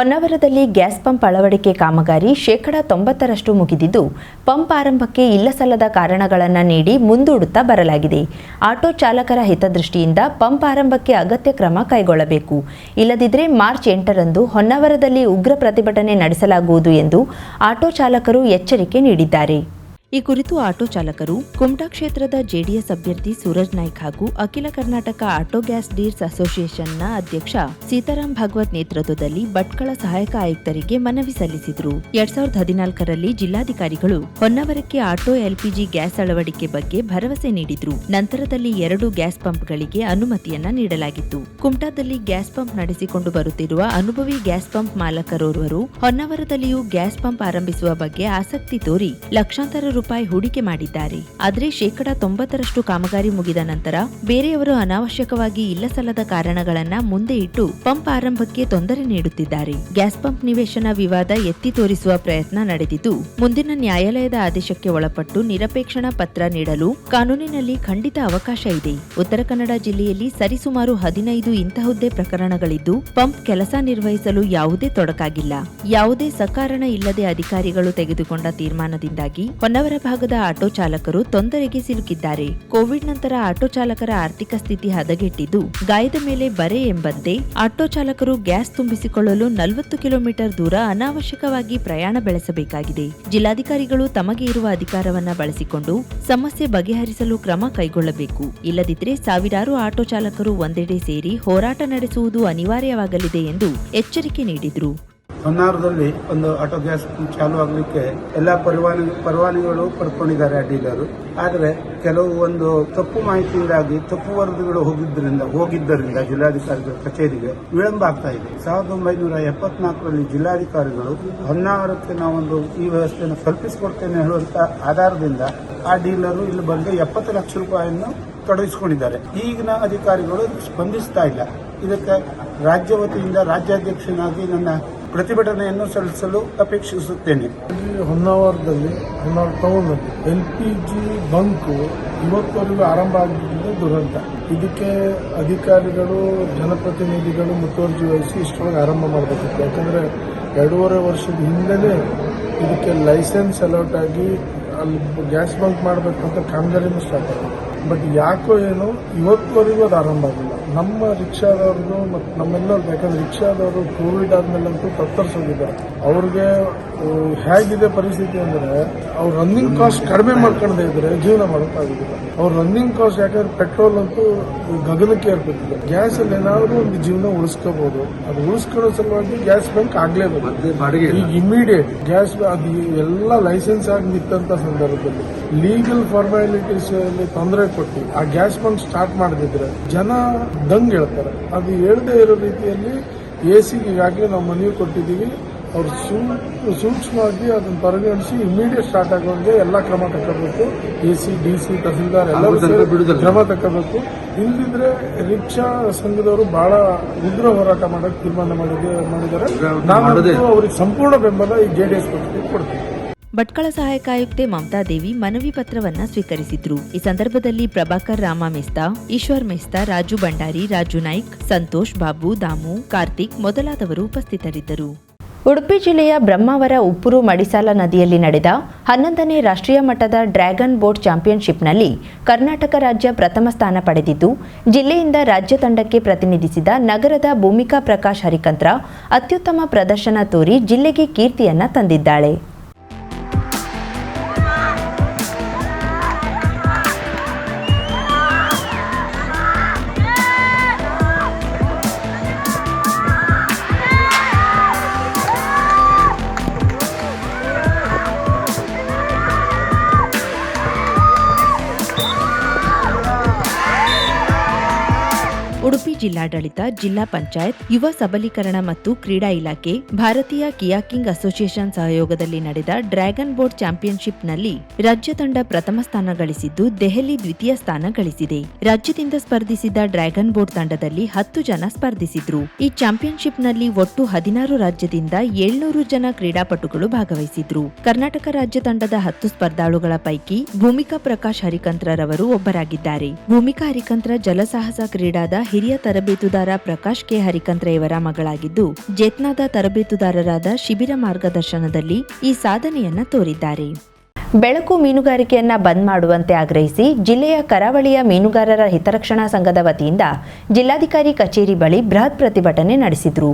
ಹೊನ್ನಾವರದಲ್ಲಿ gas pump ಅಳವಡಿಕೆ ಕಾಮಗಾರಿ ಶೇಕಡ ತೊಂಬತ್ತರಷ್ಟು ಮುಗಿದಿದ್ದು, ಪಂಪ್ ಆರಂಭಕ್ಕೆ ಇಲ್ಲಸಲ್ಲದ ಕಾರಣಗಳನ್ನು ನೀಡಿ ಮುಂದೂಡುತ್ತಾ ಬರಲಾಗಿದೆ. ಆಟೋ ಚಾಲಕರ ಹಿತದೃಷ್ಟಿಯಿಂದ ಪಂಪ್ ಆರಂಭಕ್ಕೆ ಅಗತ್ಯ ಕ್ರಮ ಕೈಗೊಳ್ಳಬೇಕು. ಇಲ್ಲದಿದ್ದರೆ ಮಾರ್ಚ್ ಎಂಟರಂದು ಹೊನ್ನಾವರದಲ್ಲಿ ಉಗ್ರ ಪ್ರತಿಭಟನೆ ನಡೆಸಲಾಗುವುದು ಎಂದು ಆಟೋ ಚಾಲಕರು ಎಚ್ಚರಿಕೆ ನೀಡಿದ್ದಾರೆ. ಈ ಕುರಿತು ಆಟೋ ಚಾಲಕರು ಕುಮಟಾ ಕ್ಷೇತ್ರದ ಜೆಡಿಎಸ್ ಅಭ್ಯರ್ಥಿ ಸೂರಜ್ ನಾಯ್ಕ್ ಹಾಗೂ Akhila Karnataka auto gas deals ಅಸೋಸಿಯೇಷನ್ನ ಅಧ್ಯಕ್ಷ ಸೀತಾರಾಮ್ ಭಾಗವತ್ ನೇತೃತ್ವದಲ್ಲಿ ಭಟ್ಕಳ ಸಹಾಯಕ ಆಯುಕ್ತರಿಗೆ ಮನವಿ ಸಲ್ಲಿಸಿದರು. ಎರಡ್ ಸಾವಿರದ ಹದಿನಾಲ್ಕರಲ್ಲಿ ಜಿಲ್ಲಾಧಿಕಾರಿಗಳು ಹೊನ್ನಾವರಕ್ಕೆ ಆಟೋ ಎಲ್ಪಿಜಿ ಗ್ಯಾಸ್ ಅಳವಡಿಕೆ ಬಗ್ಗೆ ಭರವಸೆ ನೀಡಿದ್ರು. ನಂತರದಲ್ಲಿ ಎರಡು ಗ್ಯಾಸ್ ಪಂಪ್ಗಳಿಗೆ ಅನುಮತಿಯನ್ನ ನೀಡಲಾಗಿತ್ತು. ಕುಮಟಾದಲ್ಲಿ ಗ್ಯಾಸ್ ಪಂಪ್ ನಡೆಸಿಕೊಂಡು ಬರುತ್ತಿರುವ ಅನುಭವಿ ಗ್ಯಾಸ್ ಪಂಪ್ ಮಾಲಕರೋರ್ವರು ಹೊನ್ನಾವರದಲ್ಲಿಯೂ ಗ್ಯಾಸ್ ಪಂಪ್ ಆರಂಭಿಸುವ ಬಗ್ಗೆ ಆಸಕ್ತಿ ತೋರಿ ಲಕ್ಷಾಂತರ ರೂಪಾಯಿ ಹೂಡಿಕೆ ಮಾಡಿದ್ದಾರೆ. ಆದರೆ ಶೇಕಡಾ ತೊಂಬತ್ತರಷ್ಟು ಕಾಮಗಾರಿ ಮುಗಿದ ನಂತರ ಬೇರೆಯವರು ಅನಾವಶ್ಯಕವಾಗಿ ಇಲ್ಲಸಲ್ಲದ ಕಾರಣಗಳನ್ನ ಮುಂದೆ ಇಟ್ಟು ಪಂಪ್ ಆರಂಭಕ್ಕೆ ತೊಂದರೆ ನೀಡುತ್ತಿದ್ದಾರೆ. ಗ್ಯಾಸ್ ಪಂಪ್ ನಿವೇಶನ ವಿವಾದ ಎತ್ತಿ ತೋರಿಸುವ ಪ್ರಯತ್ನ ನಡೆದಿದ್ದು, ಮುಂದಿನ ನ್ಯಾಯಾಲಯದ ಆದೇಶಕ್ಕೆ ಒಳಪಟ್ಟು ನಿರಪೇಕ್ಷಣಾ ಪತ್ರ ನೀಡಲು ಕಾನೂನಿನಲ್ಲಿ ಖಂಡಿತ ಅವಕಾಶ ಇದೆ. ಉತ್ತರ ಕನ್ನಡ ಜಿಲ್ಲೆಯಲ್ಲಿ ಸರಿಸುಮಾರು ಹದಿನೈದು ಇಂತಹುದ್ದೇ ಪ್ರಕರಣಗಳಿದ್ದು, ಪಂಪ್ ಕೆಲಸ ನಿರ್ವಹಿಸಲು ಯಾವುದೇ ತೊಡಕಾಗಿಲ್ಲ. ಯಾವುದೇ ಸಕಾರಣ ಇಲ್ಲದೆ ಅಧಿಕಾರಿಗಳು ತೆಗೆದುಕೊಂಡ ತೀರ್ಮಾನದಿಂದಾಗಿ ಹೊನ್ನವರ ಭಾಗದ ಆಟೋ ಚಾಲಕರು ತೊಂದರೆಗೆ ಸಿಲುಕಿದ್ದಾರೆ. ಕೋವಿಡ್ ನಂತರ ಆಟೋ ಚಾಲಕರ ಆರ್ಥಿಕ ಸ್ಥಿತಿ ಹದಗೆಟ್ಟಿದ್ದು, ಗಾಯದ ಮೇಲೆ ಬರೆ ಎಂಬಂತೆ ಆಟೋ ಚಾಲಕರು ಗ್ಯಾಸ್ ತುಂಬಿಸಿಕೊಳ್ಳಲು ನಲವತ್ತು ಕಿಲೋಮೀಟರ್ ದೂರ ಅನಾವಶ್ಯಕವಾಗಿ ಪ್ರಯಾಣ ಬೆಳೆಸಬೇಕಾಗಿದೆ. ಜಿಲ್ಲಾಧಿಕಾರಿಗಳು ತಮಗೆ ಇರುವ ಅಧಿಕಾರವನ್ನ ಬಳಸಿಕೊಂಡು ಸಮಸ್ಯೆ ಬಗೆಹರಿಸಲು ಕ್ರಮ ಕೈಗೊಳ್ಳಬೇಕು. ಇಲ್ಲದಿದ್ದರೆ ಸಾವಿರಾರು ಆಟೋ ಚಾಲಕರು ಒಂದೆಡೆ ಸೇರಿ ಹೋರಾಟ ನಡೆಸುವುದು ಅನಿವಾರ್ಯವಾಗಲಿದೆ ಎಂದು ಎಚ್ಚರಿಕೆ ನೀಡಿದರು. ಹೊನ್ನಾವರದಲ್ಲಿ ಒಂದು ಆಟೋ ಗ್ಯಾಸ್ ಚಾಲು ಆಗಲಿಕ್ಕೆ ಎಲ್ಲ ಪರವಾನಗಿ ಪರವಾನಿಗಳು ಪಡ್ಕೊಂಡಿದ್ದಾರೆ ಆ ಡೀಲರು. ಆದರೆ ಕೆಲವು ಒಂದು ತಪ್ಪು ಮಾಹಿತಿಯಿಂದಾಗಿ ತಪ್ಪು ವರದಿಗಳು ಹೋಗಿದ್ದರಿಂದ ಹೋಗಿದ್ದರಿಂದ ಜಿಲ್ಲಾಧಿಕಾರಿಗಳ ಕಚೇರಿಗೆ ವಿಳಂಬ ಆಗ್ತಾ ಇದೆ. ಸಾವಿರದ ಒಂಬೈನೂರ ಎಪ್ಪತ್ನಾಲ್ಕರಲ್ಲಿ ಜಿಲ್ಲಾಧಿಕಾರಿಗಳು ಹೊನ್ನಾವರಕ್ಕೆ ನಾವೊಂದು ಈ ವ್ಯವಸ್ಥೆಯನ್ನು ಕಲ್ಪಿಸಿಕೊಡ್ತೇನೆ ಹೇಳುವಂತ ಆಧಾರದಿಂದ ಆ ಡೀಲರು ಇಲ್ಲಿ ಬಂದು ಎಪ್ಪತ್ತು ಲಕ್ಷ ರೂಪಾಯಿಯನ್ನು ತೊಡಗಿಸಿಕೊಂಡಿದ್ದಾರೆ. ಈಗಿನ ಅಧಿಕಾರಿಗಳು ಸ್ಪಂದಿಸ್ತಾ ಇಲ್ಲ. ಇದಕ್ಕೆ ರಾಜ್ಯ ವತಿಯಿಂದ ರಾಜ್ಯಾಧ್ಯಕ್ಷನಾಗಿ ನನ್ನ ಪ್ರತಿಭಟನೆಯನ್ನು ಸಲ್ಲಿಸಲು ಅಪೇಕ್ಷಿಸುತ್ತೇನೆ. ಹೊನ್ನಾವರದಲ್ಲಿ, ಹೊನ್ನಾವರ ಟೌನ್ನಲ್ಲಿ ಎಲ್ ಪಿ ಜಿ ಬಂಕು ಇವತ್ತವರೆಗೂ ಆರಂಭ ಆಗಿದ್ದು ದುರಂತ. ಇದಕ್ಕೆ ಅಧಿಕಾರಿಗಳು, ಜನಪ್ರತಿನಿಧಿಗಳು ಮುತುವರ್ಜಿ ವಹಿಸಿ ಇಷ್ಟೊಳಗೆ ಆರಂಭ ಮಾಡಬೇಕಿತ್ತು. ಯಾಕಂದರೆ ಎರಡೂವರೆ ವರ್ಷದ ಹಿಂದೆಯೇ ಇದಕ್ಕೆ ಲೈಸೆನ್ಸ್ ಅಲೌಟ್ ಆಗಿ ಅಲ್ಲಿ ಗ್ಯಾಸ್ ಬಂಕ್ ಮಾಡಬೇಕು ಅಂತ ಕಾಮಗಾರಿನೂ ಸ್ಟಾರ್ಟ್ ಆಗಿದೆ ಬಟ್ ಯಾಕೋ ಏನೋ ಇವತ್ತುವರೆಗೂ ಅದು ಆರಂಭ ಆಗಿಲ್ಲ. ನಮ್ಮ ರಿಕ್ಷಾದವ್ರದ್ದು ಮತ್ತು ನಮ್ಮೆಲ್ಲರೂ ಯಾಕಂದ್ರೆ ರಿಕ್ಷಾದವರು ಕೋವಿಡ್ ಆದ್ಮೇಲಂತೂ ತತ್ತರಿಸೋಗಿದ್ದಾರೆ ಅವ್ರಿಗೆ ಹೇಗಿದೆ ಪರಿಸ್ಥಿತಿ ಅಂದ್ರೆ ಅವ್ರ ರನ್ನಿಂಗ್ ಕಾಸ್ಟ್ ಕಡಿಮೆ ಮಾಡ್ಕೊಂಡೇ ಇದ್ರೆ ಜೀವನ ಮಾಡೋಕ್ಕಾಗೋದಿಲ್ಲ ಅವ್ರ ರನ್ನಿಂಗ್ ಕಾಸ್ಟ್ ಯಾಕಂದ್ರೆ ಪೆಟ್ರೋಲ್ ಅಂತೂ ಗಗನಕ್ಕೆ ಏರ್ಬಿಟ್ಟಿದೆ ಗ್ಯಾಸ್ ಅಲ್ಲಿ ಏನಾದ್ರು ಒಂದು ಜೀವನ ಉಳಿಸ್ಕೋಬಹುದು ಅದು ಉಳಿಸ್ಕೊಳ್ಳೋ ಸಲುವಾಗಿ ಗ್ಯಾಸ್ ಬ್ಯಾಂಕ್ ಆಗ್ಲೇಬೇಕು. ಈಗ ಇಮಿಡಿಯೇಟ್ ಗ್ಯಾಸ್ ಅದು ಎಲ್ಲ ಲೈಸೆನ್ಸ್ ಆಗಿ ನಿಂತ ಸಂದರ್ಭದಲ್ಲಿ ಲೀಗಲ್ ಫಾರ್ಮಾಲಿಟೀಸ್ ಅಲ್ಲಿ ತೊಂದರೆ ಕೊಟ್ಟು ಆ ಗ್ಯಾಸ್ ಬಂಕ್ ಸ್ಟಾರ್ಟ್ ಮಾಡದಿದ್ರೆ ಜನ ದಂಗ್ ಹೇಳ್ತಾರೆ. ಅದು ಹೇಳದೇ ಇರೋ ರೀತಿಯಲ್ಲಿ ಎ ಸಿಗೆ ಈಗಾಗಲೇ ನಾವು ಮನವಿ ಕೊಟ್ಟಿದ್ದೀವಿ? ಅವ್ರು ಸೂ- ಸೂಕ್ಷ್ಮವಾಗಿ ಅದನ್ನು ಪರಿಗಣಿಸಿ ಇಮಿಡಿಯೇಟ್ ಸ್ಟಾರ್ಟ್ ಆಗುವಂಗೆ ಎಲ್ಲ ಕ್ರಮ ತಗೋಬೇಕು A C D C tahsildar ಎಲ್ಲರೂ ಕ್ರಮ ತಗೋಬೇಕು ಇಲ್ಲದಿದ್ರೆ ರಿಕ್ಷಾ ಸಂಘದವರು ಬಹಳ ಉಗ್ರ ಹೋರಾಟ ಮಾಡಕ್ಕೆ ತೀರ್ಮಾನ ಮಾಡಿದೆ ಮಾಡಿದ್ದಾರೆ. ನಾನು ಅವರಿಗೆ ಸಂಪೂರ್ಣ ಬೆಂಬಲ ಈ ಜೆ ಡಿ ಎಸ್ ಪಕ್ಷಕ್ಕೆ ಕೊಡ್ತೀನಿ. ಭಟ್ಕಳ ಸಹಾಯಕ ಆಯುಕ್ತೆ ಮಮತಾ ದೇವಿ ಮನವಿ ಪತ್ರವನ್ನ ಸ್ವೀಕರಿಸಿದ್ರು. ಈ ಸಂದರ್ಭದಲ್ಲಿ ಪ್ರಭಾಕರ್, ರಾಮ ಮೆಸ್ತಾ, ಈಶ್ವರ್ ಮೆಸ್ತಾ, ರಾಜು ಭಂಡಾರಿ, ರಾಜು ನಾಯ್ಕ್, ಸಂತೋಷ್ ಬಾಬು, ದಾಮು, ಕಾರ್ತಿಕ್ ಮೊದಲಾದವರು ಉಪಸ್ಥಿತರಿದ್ದರು. ಉಡುಪಿ ಜಿಲ್ಲೆಯ ಬ್ರಹ್ಮಾವರ ಉಪ್ಪುರು ಮಡಿಸಾಲ ನದಿಯಲ್ಲಿ ನಡೆದ ಹನ್ನೊಂದನೇ ರಾಷ್ಟ್ರೀಯ ಮಟ್ಟದ ಡ್ರ್ಯಾಗನ್ ಬೋಟ್ ಚಾಂಪಿಯನ್ಶಿಪ್ನಲ್ಲಿ ಕರ್ನಾಟಕ ರಾಜ್ಯ ಪ್ರಥಮ ಸ್ಥಾನ ಪಡೆದಿದ್ದು, ಜಿಲ್ಲೆಯಿಂದ ರಾಜ್ಯ ತಂಡಕ್ಕೆ ಪ್ರತಿನಿಧಿಸಿದ ನಗರದ ಭೂಮಿಕಾ ಪ್ರಕಾಶ್ ಹರಿಕಂತ್ರ ಅತ್ಯುತ್ತಮ ಪ್ರದರ್ಶನ ತೋರಿ ಜಿಲ್ಲೆಗೆ ಕೀರ್ತಿಯನ್ನ ತಂದಿದ್ದಾಳೆ. ಜಿಲ್ಲಾಡಳಿತ, ಜಿಲ್ಲಾ ಪಂಚಾಯತ್, ಯುವ ಸಬಲೀಕರಣ ಮತ್ತು ಕ್ರೀಡಾ ಇಲಾಖೆ, ಭಾರತೀಯ ಕಿಯಾಕಿಂಗ್ ಅಸೋಸಿಯೇಷನ್ ಸಹಯೋಗದಲ್ಲಿ ನಡೆದ ಡ್ರ್ಯಾಗನ್ ಬೋಟ್ ಚಾಂಪಿಯನ್ಶಿಪ್ನಲ್ಲಿ ರಾಜ್ಯ ತಂಡ ಪ್ರಥಮ ಸ್ಥಾನ ಗಳಿಸಿದ್ದು, ದೆಹಲಿ ದ್ವಿತೀಯ ಸ್ಥಾನ ಗಳಿಸಿದೆ. ರಾಜ್ಯದಿಂದ ಸ್ಪರ್ಧಿಸಿದ ಡ್ರ್ಯಾಗನ್ ಬೋಟ್ ತಂಡದಲ್ಲಿ ಹತ್ತು ಜನ ಸ್ಪರ್ಧಿಸಿದ್ರು. ಈ ಚಾಂಪಿಯನ್ಶಿಪ್ನಲ್ಲಿ ಒಟ್ಟು ಹದಿನಾರು ರಾಜ್ಯದಿಂದ ಏಳ್ನೂರು ಜನ ಕ್ರೀಡಾಪಟುಗಳು ಭಾಗವಹಿಸಿದ್ರು. ಕರ್ನಾಟಕ ರಾಜ್ಯ ತಂಡದ ಹತ್ತು ಸ್ಪರ್ಧಾಳುಗಳ ಪೈಕಿ ಭೂಮಿಕಾ ಪ್ರಕಾಶ್ ಹರಿಕಂತ್ರರವರು ಒಬ್ಬರಾಗಿದ್ದಾರೆ. ಭೂಮಿಕಾ ಹರಿಕಂತ್ರ ಜಲಸಾಹಸ ಕ್ರೀಡಾದ ಹಿರಿಯ ತರಬೇತುದಾರ ಪ್ರಕಾಶ್ ಕೆ. ಹರಿಕಂತ್ರ ಇವರ ಮಗಳಾಗಿದ್ದು, ಜೇತ್ನಾದ ತರಬೇತುದಾರರಾದ ಶಿಬಿರ ಮಾರ್ಗದರ್ಶನದಲ್ಲಿ ಈ ಸಾಧನೆಯನ್ನ ತೋರಿದ್ದಾರೆ. ಬೆಳಕು ಮೀನುಗಾರಿಕೆಯನ್ನ ಬಂದ್ ಮಾಡುವಂತೆ ಆಗ್ರಹಿಸಿ ಜಿಲ್ಲೆಯ ಕರಾವಳಿಯ ಮೀನುಗಾರರ ಹಿತರಕ್ಷಣಾ ಸಂಘದ ವತಿಯಿಂದ ಜಿಲ್ಲಾಧಿಕಾರಿ ಕಚೇರಿ ಬಳಿ ಬೃಹತ್ ಪ್ರತಿಭಟನೆ ನಡೆಸಿದ್ರು.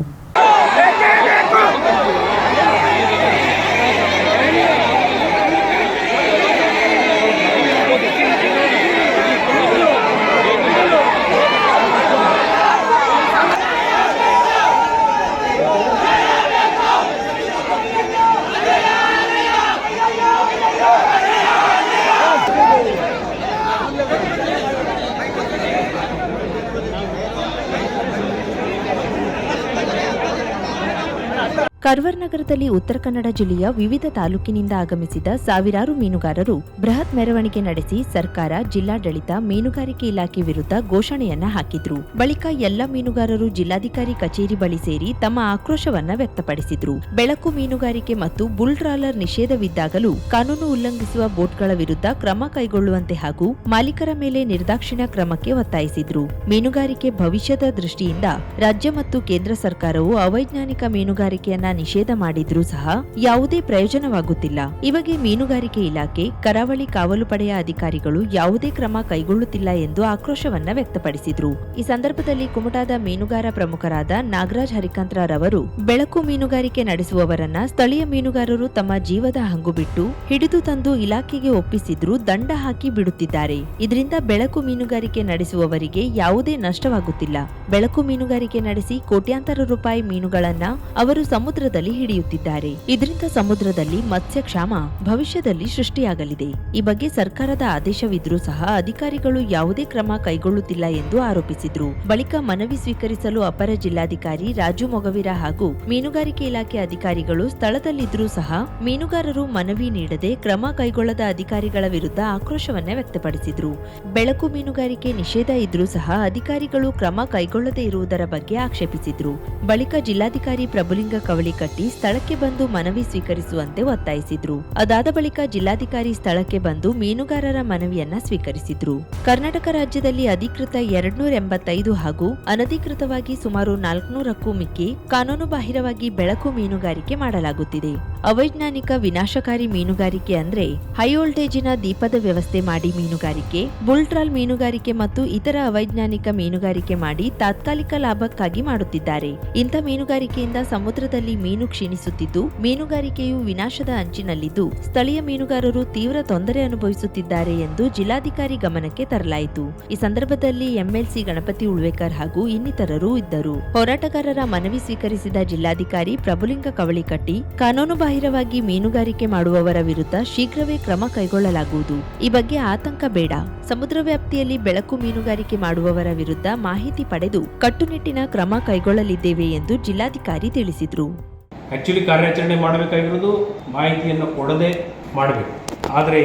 ಕರ್ವರ್ ನಗರದಲ್ಲಿ ಉತ್ತರ ಕನ್ನಡ ಜಿಲ್ಲೆಯ ವಿವಿಧ ತಾಲೂಕಿನಿಂದ ಆಗಮಿಸಿದ ಸಾವಿರಾರು ಮೀನುಗಾರರು ಬೃಹತ್ ಮೆರವಣಿಗೆ ನಡೆಸಿ ಸರ್ಕಾರ, ಜಿಲ್ಲಾಡಳಿತ, ಮೀನುಗಾರಿಕೆ ಇಲಾಖೆ ವಿರುದ್ಧ ಘೋಷಣೆಯನ್ನ ಹಾಕಿದ್ರು. ಬಳಿಕ ಎಲ್ಲ ಮೀನುಗಾರರು ಜಿಲ್ಲಾಧಿಕಾರಿ ಕಚೇರಿ ಬಳಿ ಸೇರಿ ತಮ್ಮ ಆಕ್ರೋಶವನ್ನ ವ್ಯಕ್ತಪಡಿಸಿದ್ರು. ಬೆಳಕು ಮೀನುಗಾರಿಕೆ ಮತ್ತು ಬುಲ್ ಟ್ರಾಲರ್ ನಿಷೇಧವಿದ್ದಾಗಲೂ ಕಾನೂನು ಉಲ್ಲಂಘಿಸುವ ಬೋಟ್ಗಳ ವಿರುದ್ಧ ಕ್ರಮ ಕೈಗೊಳ್ಳುವಂತೆ ಹಾಗೂ ಮಾಲೀಕರ ಮೇಲೆ ನಿರ್ದಾಕ್ಷಿಣ್ಯ ಕ್ರಮಕ್ಕೆ ಒತ್ತಾಯಿಸಿದ್ರು. ಮೀನುಗಾರಿಕೆ ಭವಿಷ್ಯದ ದೃಷ್ಟಿಯಿಂದ ರಾಜ್ಯ ಮತ್ತು ಕೇಂದ್ರ ಸರ್ಕಾರವು ಅವೈಜ್ಞಾನಿಕ ಮೀನುಗಾರಿಕೆಯನ್ನ ನಿಷೇಧ ಮಾಡಿದ್ರೂ ಸಹ ಯಾವುದೇ ಪ್ರಯೋಜನವಾಗುತ್ತಿಲ್ಲ. ಇವಾಗ ಮೀನುಗಾರಿಕೆ ಇಲಾಖೆ, ಕರಾವಳಿ ಕಾವಲು ಪಡೆಯ ಅಧಿಕಾರಿಗಳು ಯಾವುದೇ ಕ್ರಮ ಕೈಗೊಳ್ಳುತ್ತಿಲ್ಲ ಎಂದು ಆಕ್ರೋಶವನ್ನ ವ್ಯಕ್ತಪಡಿಸಿದ್ರು. ಈ ಸಂದರ್ಭದಲ್ಲಿ ಕುಮಟಾದ ಮೀನುಗಾರ ಪ್ರಮುಖರಾದ ನಾಗರಾಜ್ ಹರಿಕಂತ್ರರವರು ಬೆಳಕು ಮೀನುಗಾರಿಕೆ ನಡೆಸುವವರನ್ನ ಸ್ಥಳೀಯ ಮೀನುಗಾರರು ತಮ್ಮ ಜೀವದ ಹಂಗು ಬಿಟ್ಟು ಹಿಡಿದು ತಂದು ಇಲಾಖೆಗೆ ಒಪ್ಪಿಸಿದ್ರೂ ದಂಡ ಹಾಕಿ ಬಿಡುತ್ತಿದ್ದಾರೆ. ಇದರಿಂದ ಬೆಳಕು ಮೀನುಗಾರಿಕೆ ನಡೆಸುವವರಿಗೆ ಯಾವುದೇ ನಷ್ಟವಾಗುತ್ತಿಲ್ಲ. ಬೆಳಕು ಮೀನುಗಾರಿಕೆ ನಡೆಸಿ ಕೋಟ್ಯಾಂತರ ರೂಪಾಯಿ ಮೀನುಗಳನ್ನ ಅವರು ಸಮುದ್ರದಲ್ಲಿ ಹಿಡಿಯುತ್ತಿದ್ದಾರೆ. ಇದರಿಂದ ಸಮುದ್ರದಲ್ಲಿ ಮತ್ಸ್ಯ ಕ್ಷಾಮ ಭವಿಷ್ಯದಲ್ಲಿ ಸೃಷ್ಟಿಯಾಗಲಿದೆ. ಈ ಬಗ್ಗೆ ಸರ್ಕಾರದ ಆದೇಶವಿದ್ರೂ ಸಹ ಅಧಿಕಾರಿಗಳು ಯಾವುದೇ ಕ್ರಮ ಕೈಗೊಳ್ಳುತ್ತಿಲ್ಲ ಎಂದು ಆರೋಪಿಸಿದ್ರು. ಬಳಿಕ ಮನವಿ ಸ್ವೀಕರಿಸಲು ಅಪರ ಜಿಲ್ಲಾಧಿಕಾರಿ ರಾಜು ಮೊಗವೀರ ಹಾಗೂ ಮೀನುಗಾರಿಕೆ ಇಲಾಖೆ ಅಧಿಕಾರಿಗಳು ಸ್ಥಳದಲ್ಲಿದ್ದರೂ ಸಹ ಮೀನುಗಾರರು ಮನವಿ ನೀಡದೆ ಕ್ರಮ ಕೈಗೊಳ್ಳದ ಅಧಿಕಾರಿಗಳ ವಿರುದ್ಧ ಆಕ್ರೋಶವನ್ನ ವ್ಯಕ್ತಪಡಿಸಿದ್ರು. ಬೆಳಕು ಮೀನುಗಾರಿಕೆ ನಿಷೇಧ ಇದ್ರೂ ಸಹ ಅಧಿಕಾರಿಗಳು ಕ್ರಮ ಕೈಗೊಳ್ಳದೇ ಇರುವುದರ ಬಗ್ಗೆ ಆಕ್ಷೇಪಿಸಿದ್ರು. ಬಳಿಕ ಜಿಲ್ಲಾಧಿಕಾರಿ ಪ್ರಭುಲಿಂಗ ಕವಳಿಕಟ್ಟಿ ಸ್ಥಳಕ್ಕೆ ಬಂದು ಮನವಿ ಸ್ವೀಕರಿಸುವಂತೆ ಒತ್ತಾಯಿಸಿದ್ರು. ಅದಾದ ಬಳಿಕ ಜಿಲ್ಲಾಧಿಕಾರಿ ಸ್ಥಳಕ್ಕೆ ಬಂದು ಮೀನುಗಾರರ ಮನವಿಯನ್ನ ಸ್ವೀಕರಿಸಿದ್ರು. ಕರ್ನಾಟಕ ರಾಜ್ಯದಲ್ಲಿ ಅಧಿಕೃತ ಎರಡ್ನೂರ ಎಂಬತ್ತೈದು ಹಾಗೂ ಅನಧಿಕೃತವಾಗಿ ಸುಮಾರು ನಾಲ್ಕುನೂರಕ್ಕೂ ಮಿಕ್ಕಿ ಕಾನೂನುಬಾಹಿರವಾಗಿ ಬೆಳಕು ಮೀನುಗಾರಿಕೆ ಮಾಡಲಾಗುತ್ತಿದೆ. ಅವೈಜ್ಞಾನಿಕ ವಿನಾಶಕಾರಿ ಮೀನುಗಾರಿಕೆ ಅಂದ್ರೆ ಹೈ ವೋಲ್ಟೇಜಿನ ದೀಪದ ವ್ಯವಸ್ಥೆ ಮಾಡಿ ಮೀನುಗಾರಿಕೆ ಬುಲ್ಟ್ರಾಲ್ ಮೀನುಗಾರಿಕೆ ಮತ್ತು ಇತರ ಅವೈಜ್ಞಾನಿಕ ಮೀನುಗಾರಿಕೆ ಮಾಡಿ ತಾತ್ಕಾಲಿಕ ಲಾಭಕ್ಕಾಗಿ ಮಾಡುತ್ತಿದ್ದಾರೆ. ಇಂಥ ಮೀನುಗಾರಿಕೆಯಿಂದ ಸಮುದ್ರದಲ್ಲಿ ಮೀನು ಕ್ಷೀಣಿಸುತ್ತಿದ್ದು, ಮೀನುಗಾರಿಕೆಯು ವಿನಾಶದ ಅಂಚಿನಲ್ಲಿದ್ದು, ಸ್ಥಳೀಯ ಮೀನುಗಾರರು ತೀವ್ರ ತೊಂದರೆ ಅನುಭವಿಸುತ್ತಿದ್ದಾರೆ ಎಂದು ಜಿಲ್ಲಾಧಿಕಾರಿ ಗಮನಕ್ಕೆ ತರಲಾಯಿತು. ಈ ಸಂದರ್ಭದಲ್ಲಿ ಎಂಎಲ್ಸಿ ಗಣಪತಿ ಉಳ್ವೇಕರ್ ಹಾಗೂ ಇನ್ನಿತರರು ಇದ್ದರು. ಹೋರಾಟಗಾರರ ಮನವಿ ಸ್ವೀಕರಿಸಿದ ಜಿಲ್ಲಾಧಿಕಾರಿ ಪ್ರಭುಲಿಂಗ ಕವಳಿಕಟ್ಟಿ ಕಾನೂನುಬಾಹಿರವಾಗಿ ಮೀನುಗಾರಿಕೆ ಮಾಡುವವರ ವಿರುದ್ಧ ಶೀಘ್ರವೇ ಕ್ರಮ ಕೈಗೊಳ್ಳಲಾಗುವುದು. ಈ ಬಗ್ಗೆ ಆತಂಕ ಬೇಡ. ಸಮುದ್ರ ವ್ಯಾಪ್ತಿಯಲ್ಲಿ ಬೆಳಕು ಮೀನುಗಾರಿಕೆ ಮಾಡುವವರ ವಿರುದ್ಧ ಮಾಹಿತಿ ಪಡೆದು ಕಟ್ಟುನಿಟ್ಟಿನ ಕ್ರಮ ಕೈಗೊಳ್ಳಲಿದ್ದೇವೆ ಎಂದು ಜಿಲ್ಲಾಧಿಕಾರಿ ತಿಳಿಸಿದರು. ಆ್ಯಕ್ಚುಲಿ ಕಾರ್ಯಾಚರಣೆ ಮಾಡಬೇಕಾಗಿರೋದು ಮಾಹಿತಿಯನ್ನು ಕೊಡದೆ ಮಾಡಬೇಕು. ಆದರೆ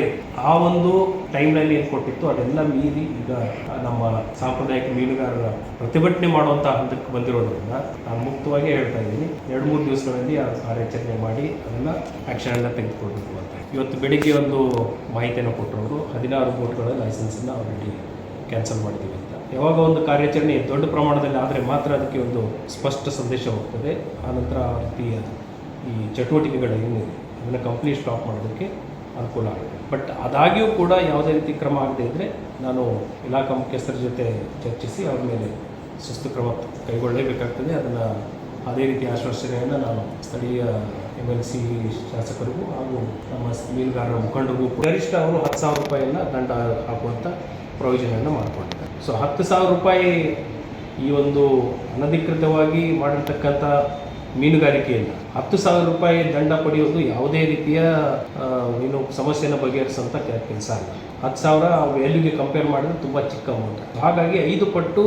ಆ ಒಂದು ಟೈಮ್ನಲ್ಲಿ ಏನು ಕೊಟ್ಟಿತ್ತು ಅದೆಲ್ಲ ಮೀರಿ ಈಗ ನಮ್ಮ ಸಾಂಪ್ರದಾಯಿಕ ಮೀನುಗಾರರ ಪ್ರತಿಭಟನೆ ಮಾಡುವಂಥ ಹಂತಕ್ಕೆ ಬಂದಿರೋದ್ರಿಂದ ನಾನು ಮುಕ್ತವಾಗಿ ಹೇಳ್ತಾ ಇದ್ದೀನಿ. ಎರಡು ಮೂರು ದಿವಸಗಳಲ್ಲಿ ಆ ಕಾರ್ಯಾಚರಣೆ ಮಾಡಿ ಅದನ್ನು ಆ್ಯಕ್ಷನೆಲ್ಲ ತೆಗೆದುಕೊಳ್ಬೇಕು ಅಂತ. ಇವತ್ತು ಬೆಳಿಗ್ಗೆ ಒಂದು ಮಾಹಿತಿಯನ್ನು ಕೊಟ್ಟರು ಹದಿನಾರು ಬೋಟ್ಗಳ ಲೈಸೆನ್ಸನ್ನು ಆಲ್ರೆಡಿ ಕ್ಯಾನ್ಸಲ್ ಮಾಡಿದ್ದೀವಿ ಅಂತ. ಯಾವಾಗ ಒಂದು ಕಾರ್ಯಾಚರಣೆ ದೊಡ್ಡ ಪ್ರಮಾಣದಲ್ಲಿ ಆದರೆ ಮಾತ್ರ ಅದಕ್ಕೆ ಒಂದು ಸ್ಪಷ್ಟ ಸಂದೇಶ ಹೋಗ್ತದೆ. ಆನಂತರ ಆ ರೀತಿಯ ಈ ಚಟುವಟಿಕೆಗಳು ಏನಿದೆ ಅದನ್ನು ಕಂಪ್ಲೀಟ್ ಸ್ಟಾಪ್ ಮಾಡೋದಕ್ಕೆ ಅನುಕೂಲ ಆಗುತ್ತೆ. ಬಟ್ ಅದಾಗಿಯೂ ಕೂಡ ಯಾವುದೇ ರೀತಿ ಕ್ರಮ ಆಗದೇ ಇದ್ದರೆ ನಾನು ಇಲಾಖಾ ಮುಖ್ಯಸ್ಥರ ಜೊತೆ ಚರ್ಚಿಸಿ ಅವ್ರ ಮೇಲೆ ಶಿಸ್ತು ಕ್ರಮ ಕೈಗೊಳ್ಳಲೇಬೇಕಾಗ್ತದೆ. ಅದನ್ನು ಅದೇ ರೀತಿ ಆಶ್ವಾಸನೆಯನ್ನು ನಾನು ಸ್ಥಳೀಯ ಎಂ ಎಲ್ ಸಿ ಶಾಸಕರಿಗೂ ಹಾಗೂ ನಮ್ಮ ಮೀನುಗಾರರ ಮುಖಂಡರಿಗೂ ಗರಿಷ್ಠ ಅವರು ಹತ್ತು ಸಾವಿರ ರೂಪಾಯಿಯನ್ನು ದಂಡ ಹಾಕುವಂಥ ಪ್ರಯೋಜನವನ್ನು ಮಾಡಿಕೊಂಡಿದ್ದಾರೆ. ಸೊ ಹತ್ತು ಸಾವಿರ ರೂಪಾಯಿ ಈ ಒಂದು ಅನಧಿಕೃತವಾಗಿ ಮಾಡಿರ್ತಕ್ಕಂಥ ಮೀನುಗಾರಿಕೆಯಿಂದ ಹತ್ತು ಸಾವಿರ ರೂಪಾಯಿ ದಂಡ ಪಡೆಯೋದು ಯಾವುದೇ ರೀತಿಯ ಏನು ಸಮಸ್ಯೆನ ಬಗೆಹರಿಸುವಂಥ ಕೆಲಸ ಅಲ್ಲ. ಹತ್ತು ಸಾವಿರ ವ್ಯಾಲ್ಯೂಗೆ ಕಂಪೇರ್ ಮಾಡಿದ್ರೆ ತುಂಬ ಚಿಕ್ಕ ಅಮೌಂಟ್ ಹಾಗಾಗಿ ಐದು ಪಟ್ಟು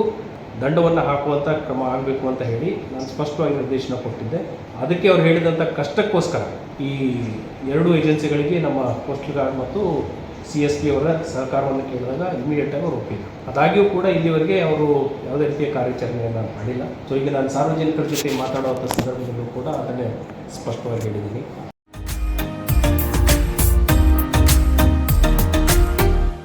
ದಂಡವನ್ನು ಹಾಕುವಂಥ ಕ್ರಮ ಆಗಬೇಕು ಅಂತ ಹೇಳಿ ನಾನು ಸ್ಪಷ್ಟವಾಗಿ ನಿರ್ದೇಶನ ಕೊಟ್ಟಿದ್ದೆ. ಅದಕ್ಕೆ ಅವ್ರು ಹೇಳಿದಂಥ ಕಷ್ಟಕ್ಕೋಸ್ಕರ ಈ ಎರಡು ಏಜೆನ್ಸಿಗಳಿಗೆ ನಮ್ಮ ಕೋಸ್ಟಲ್ ಗಾರ್ಡ್ ಮತ್ತು ಸಿ ಎಸ್ ಪಿ ಅವರ ಸಹಕಾರವನ್ನು ಕೇಳಿದಾಗ ಇಮಿಡಿಯೇಟಾಗಿ ಅವರು ಒಪ್ಪಿದ್ರು. ಅದಾಗಿಯೂ ಕೂಡ ಇಲ್ಲಿವರೆಗೆ ಅವರು ಯಾವುದೇ ರೀತಿಯ ಕಾರ್ಯಾಚರಣೆಯನ್ನು ಮಾಡಿಲ್ಲ. ಸೊ ಈಗ ನಾನು ಸಾರ್ವಜನಿಕರ ಜೊತೆ ಮಾತಾಡುವಂಥ ಸಂದರ್ಭದಲ್ಲೂ ಕೂಡ ಅದನ್ನೇ ಸ್ಪಷ್ಟವಾಗಿ ಹೇಳಿದ್ದೀನಿ.